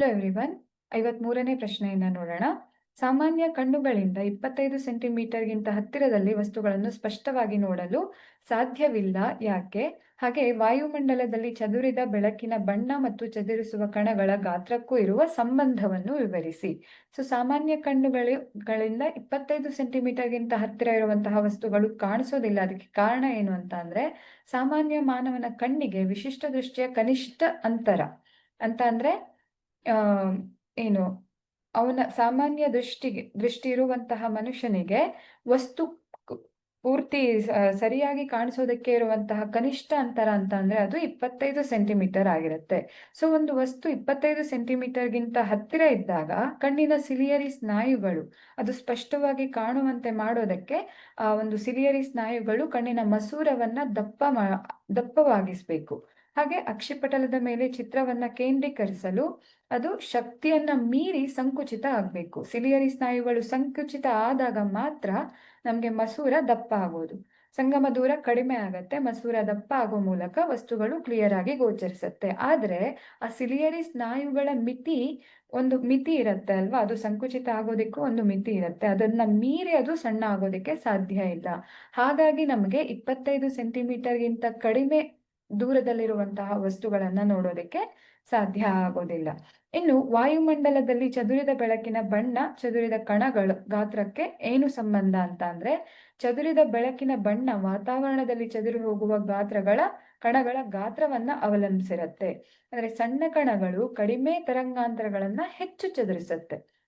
Hello everyone ಐವತ್ಮೂರನೇ ಪ್ರಶ್ನೆಯನ್ನ ನೋಡೋಣ. ಸಾಮಾನ್ಯ ಕಣ್ಣುಗಳಿಂದ ಇಪ್ಪತ್ತೈದು ಸೆಂಟಿಮೀಟರ್ಗಿಂತ ಹತ್ತಿರದಲ್ಲಿ ವಸ್ತುಗಳನ್ನು ಸ್ಪಷ್ಟವಾಗಿ ನೋಡಲು ಸಾಧ್ಯವಿಲ್ಲ. ಯಾಕೆ? ಹಾಗೆ ವಾಯುಮಂಡಲದಲ್ಲಿ ಚದುರಿದ ಬೆಳಕಿನ ಬಣ್ಣ ಮತ್ತು ಚದುರಿಸುವ ಕಣಗಳ ಗಾತ್ರಕ್ಕೂ ಇರುವ ಸಂಬಂಧವನ್ನು ವಿವರಿಸಿ. ಸೊ ಸಾಮಾನ್ಯ ಕಣ್ಣುಗಳಿಂದ ಇಪ್ಪತ್ತೈದು ಸೆಂಟಿಮೀಟರ್ಗಿಂತ ಹತ್ತಿರ ಇರುವಂತಹ ವಸ್ತುಗಳು ಕಾಣಿಸೋದಿಲ್ಲ. ಅದಕ್ಕೆ ಕಾರಣ ಏನು ಅಂತ ಅಂದ್ರೆ, ಸಾಮಾನ್ಯ ಮಾನವನ ಕಣ್ಣಿಗೆ ವಿಶಿಷ್ಟ ದೃಷ್ಟಿಯ ಕನಿಷ್ಠ ಅಂತರ. ಅಂತ ಅಂದ್ರೆ ಏನು, ಅವನ ಸಾಮಾನ್ಯ ದೃಷ್ಟಿಗೆ ದೃಷ್ಟಿ ಇರುವಂತಹ ಮನುಷ್ಯನಿಗೆ ವಸ್ತು ಪೂರ್ತಿ ಸರಿಯಾಗಿ ಕಾಣಿಸೋದಕ್ಕೆ ಇರುವಂತಹ ಕನಿಷ್ಠ ಅಂತರ ಅಂತ ಅಂದ್ರೆ ಅದು ಇಪ್ಪತ್ತೈದು ಸೆಂಟಿಮೀಟರ್ ಆಗಿರುತ್ತೆ. ಸೊ, ಒಂದು ವಸ್ತು ಇಪ್ಪತ್ತೈದು ಸೆಂಟಿಮೀಟರ್ಗಿಂತ ಹತ್ತಿರ ಇದ್ದಾಗ ಕಣ್ಣಿನ ಸಿಲಿಯರಿ ಸ್ನಾಯುಗಳು, ಅದು ಸ್ಪಷ್ಟವಾಗಿ ಕಾಣುವಂತೆ ಮಾಡೋದಕ್ಕೆ, ಆ, ಒಂದು ಸಿಲಿಯರಿ ಸ್ನಾಯುಗಳು ಕಣ್ಣಿನ ಮಸೂರವನ್ನ ದಪ್ಪ ಮಾ, ದಪ್ಪವಾಗಿಸ್ಬೇಕು. ಹಾಗೆ ಅಕ್ಷಿಪಟಲದ ಮೇಲೆ ಚಿತ್ರವನ್ನ ಕೇಂದ್ರೀಕರಿಸಲು ಅದು ಶಕ್ತಿಯನ್ನ ಮೀರಿ ಸಂಕುಚಿತ ಆಗಬೇಕು. ಸಿಲಿಯರಿ ಸ್ನಾಯುಗಳು ಸಂಕುಚಿತ ಆದಾಗ ಮಾತ್ರ ನಮ್ಗೆ ಮಸೂರ ದಪ್ಪ ಆಗೋದು. ಸಂಗಮ ದೂರ ಕಡಿಮೆ ಆಗತ್ತೆ, ಮಸೂರ ದಪ್ಪ ಆಗೋ ಮೂಲಕ ವಸ್ತುಗಳು ಕ್ಲಿಯರ್ ಆಗಿ ಗೋಚರಿಸುತ್ತೆ. ಆದ್ರೆ ಆ ಸಿಲಿಯರಿ ಸ್ನಾಯುಗಳ ಮಿತಿ ಒಂದು ಮಿತಿ ಇರುತ್ತೆ ಅಲ್ವಾ? ಅದು ಸಂಕುಚಿತ ಆಗೋದಿಕ್ಕೂ ಒಂದು ಮಿತಿ ಇರುತ್ತೆ. ಅದನ್ನ ಮೀರಿ ಅದು ಸಣ್ಣ ಆಗೋದಿಕ್ಕೆ ಸಾಧ್ಯ ಇಲ್ಲ. ಹಾಗಾಗಿ ನಮಗೆ ಇಪ್ಪತ್ತೈದು ಸೆಂಟಿಮೀಟರ್ಗಿಂತ ಕಡಿಮೆ ದೂರದಲ್ಲಿರುವಂತಹ ವಸ್ತುಗಳನ್ನ ನೋಡೋದಕ್ಕೆ ಸಾಧ್ಯ ಆಗೋದಿಲ್ಲ. ಇನ್ನು ವಾಯುಮಂಡಲದಲ್ಲಿ ಚದುರಿದ ಬೆಳಕಿನ ಬಣ್ಣ, ಚದುರಿದ ಕಣಗಳ ಗಾತ್ರಕ್ಕೆ ಏನು ಸಂಬಂಧ ಅಂತ ಅಂದ್ರೆ, ಚದುರಿದ ಬೆಳಕಿನ ಬಣ್ಣ ವಾತಾವರಣದಲ್ಲಿ ಚದುರಿ ಹೋಗುವ ಗಾತ್ರಗಳ, ಕಣಗಳ ಗಾತ್ರವನ್ನ ಅವಲಂಬಿಸಿರುತ್ತೆ. ಅಂದ್ರೆ ಸಣ್ಣ ಕಣಗಳು ಕಡಿಮೆ ತರಂಗಾಂತರಗಳನ್ನ ಹೆಚ್ಚು ಚದುರಿಸುತ್ತೆ.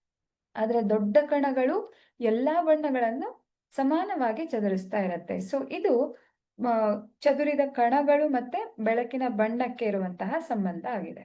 ಆದ್ರೆ ದೊಡ್ಡ ಕಣಗಳು ಎಲ್ಲಾ ಬಣ್ಣಗಳನ್ನು ಸಮಾನವಾಗಿ ಚದುರಿಸ್ತಾ ಇರತ್ತೆ. ಸೊ ಇದು ಚದುರಿದ ಕಣಗಳು ಮತ್ತೆ ಬೆಳಕಿನ ಬಣ್ಣಕ್ಕೆ ಇರುವಂತಹ ಸಂಬಂಧ ಆಗಿದೆ.